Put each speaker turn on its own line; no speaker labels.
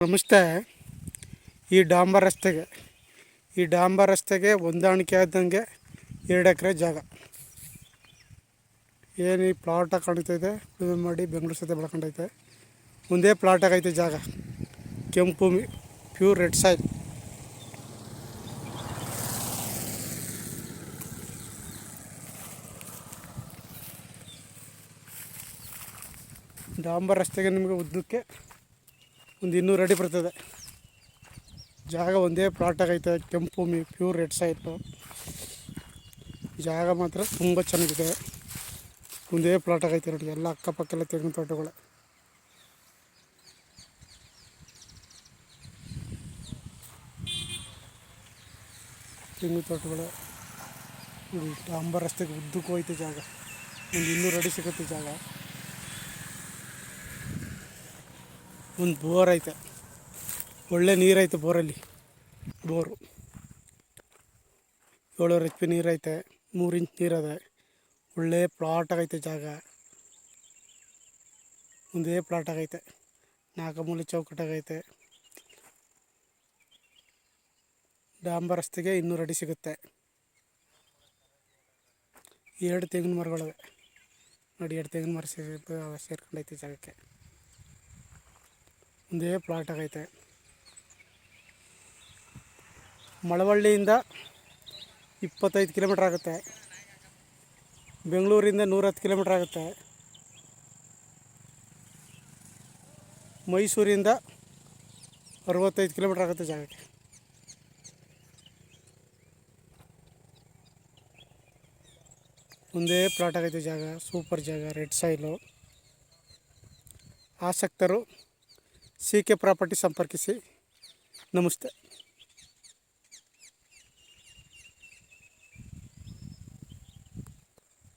ನಮಸ್ತೆ. ಈ ಡಾಂಬರ್ ರಸ್ತೆಗೆ, ಈ ಡಾಂಬರ್ ರಸ್ತೆಗೆ ಹೊಂದಾಣಿಕೆ ಆದಂಗೆ ಎರಡು ಎಕರೆ ಜಾಗ. ಏನು ಈ ಪ್ಲಾಟಾಗಿ ಕಾಣ್ತೈತೆ ಉಳುಮೆ ಮಾಡಿ ಬೆಂಗಳೂರು ಸತೆ ಬೆಳ್ಕೊಂಡೈತೆ ಒಂದೇ ಪ್ಲಾಟಾಗೈತೆ ಜಾಗ. ಕೆಂಪು ಪ್ಯೂರ್ ರೆಡ್ ಸಾಯಿಲ್ ಡಾಂಬರ್ ರಸ್ತೆಗೆ ನಿಮಗೆ ಉದ್ದಕ್ಕೆ ಒಂದು ಇನ್ನೂರು ಅಡಿ ಬರ್ತದೆ. ಜಾಗ ಒಂದೇ ಪ್ಲಾಟಾಗೈತೆ ಕೆಂಪು ಮೀ ಪ್ಯೂರ್ ರೆಡ್ ಸಾಯಿಲು ಜಾಗ ಮಾತ್ರ ತುಂಬ ಚೆನ್ನಾಗಿದೆ. ಒಂದೇ ಪ್ಲಾಟಾಗೈತೆ ನೋಡಿ, ಎಲ್ಲ ಅಕ್ಕಪಕ್ಕೆಲ್ಲ ತೆಂಗಿನ ತೋಟಗಳು. ತೆಂಗಿನ ತೋಟಗಳು. ನೋಡಿ ಡಾಂಬರ್ ರಸ್ತೆಗೆ ಉದ್ದಕ್ಕೂ ಹೋಯ್ತು ಜಾಗ. ಒಂದು ಇನ್ನೂರು ಅಡಿ ಸಿಗುತ್ತೆ ಜಾಗ. ಒಂದು ಬೋರ್ ಐತೆ. ಒಳ್ಳೆ ನೀರೈತೆ ಬೋರಲ್ಲಿ. ಬೋರು. ಏಳುವರೆ ಎಚ್ ಪಿ ನೀರೈತೆ. ಮೂರು ಇಂಚ್ ನೀರದೆ. ಒಳ್ಳೆ ಪ್ಲಾಟ್ ಆಗೈತೆ ಜಾಗ. ಒಂದೇ ಪ್ಲಾಟ್ ಆಗೈತೆ. ನಾಲ್ಕು ಮೂಲೆ ಚೌಕಟ್ಟಾಗೈತೆ. ಡಾಂಬರ್ ರಸ್ತೆಗೆ ಇನ್ನೂರು ಅಡಿ ಸಿಗುತ್ತೆ. ಎರಡು ತೆಂಗಿನ ಮರಗಳಿವೆ. ನೋಡಿ, ಎರಡು ತೆಂಗಿನ ಮರ ಸೇರಿ ಸೇರ್ಕೊಂಡೈತೆ ಜಾಗಕ್ಕೆ. ಒಂದೇ ಪ್ಲಾಟ್ ಆಗೈತೆ. ಮಳವಳ್ಳಿಯಿಂದ ಇಪ್ಪತ್ತೈದು ಕಿಲೋಮೀಟ್ರ್ ಆಗುತ್ತೆ. ಬೆಂಗಳೂರಿಂದ ನೂರತ್ತು ಕಿಲೋಮೀಟ್ರ್ ಆಗುತ್ತೆ. ಮೈಸೂರಿಂದ ಅರವತ್ತೈದು ಕಿಲೋಮೀಟ್ರ್ ಆಗುತ್ತೆ ಜಾಗಕ್ಕೆ. ಒಂದೇ ಪ್ಲಾಟ್ ಆಗೈತೆ ಜಾಗ. ಸೂಪರ್ ಜಾಗ ರೆಡ್ ಸಾಯಿಲು ಆಸಕ್ತರು ಸಿ ಕೆ ಪ್ರಾಪರ್ಟಿ ಸಂಪರ್ಕಿಸಿ ನಮಸ್ತೆ